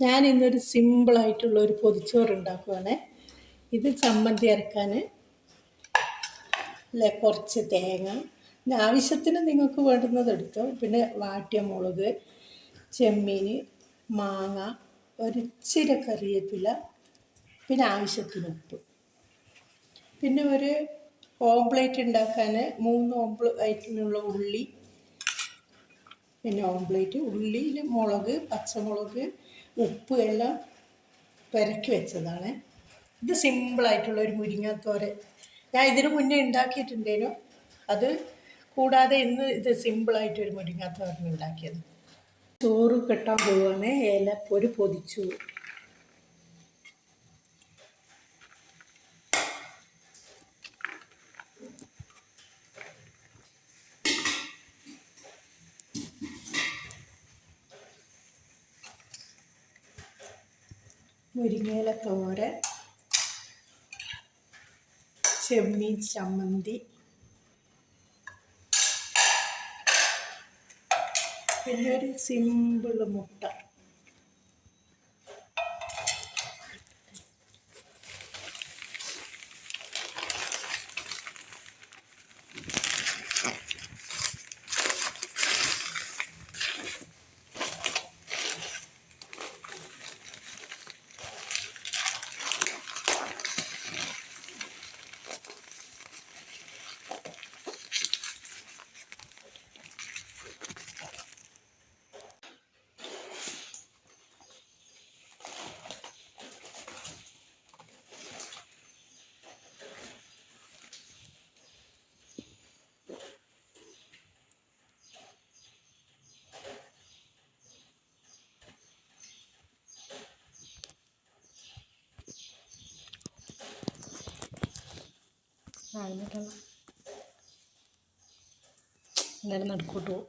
ഞാൻ ഇന്നൊരു സിമ്പിളായിട്ടുള്ള ഒരു പൊതിച്ചോറ് ഉണ്ടാക്കുവാണ്. ഇത് ചമ്മന്തി അരക്കാൻ അല്ലെ കുറച്ച് തേങ്ങ. ആവശ്യത്തിന് നിങ്ങൾക്ക് വേണ്ടുന്നത് എടുത്തോ. പിന്നെ വാട്ടിയ മുളക് ചെമ്മീൻ മാങ്ങ ഒരിച്ചിരി കറിവേപ്പില പിന്നെ ആവശ്യത്തിന് ഉപ്പ്. പിന്നെ ഒരു ഓംപ്ലേറ്റ് ഉണ്ടാക്കാൻ മൂന്ന് ഓംപ്ലേറ്റിനുള്ള ഉള്ളി പിന്നെ ഓംപ്ലേറ്റ് ഉള്ളിയിൽ മുളക് പച്ചമുളക് ഉപ്പ് എല്ലാം പെരക്കി വെച്ചതാണ്. ഇത് സിമ്പിളായിട്ടുള്ള ഒരു മുരിങ്ങാത്തോരൻ. ഞാൻ ഇതിനു മുന്നേ ഉണ്ടാക്കിയിട്ടുണ്ടേനു. അത് കൂടാതെ ഇന്ന് ഇത് സിമ്പിളായിട്ടൊരു മുരിങ്ങാത്തോരൻ ഉണ്ടാക്കിയത്. ചോറ് കെട്ടാൻ പോവുകയാണ് ഏലപ്പൊരു പൊതിച്ചു. മുരിങ്ങയില തോരൻ ചെമ്മീൻ ചമ്മന്തി പിന്നെ ഒരു സിമ്പിൾ മുട്ട. ആ എന്നിട്ടുള്ള അന്നേരം നടുക്കൂട്ട് പോകും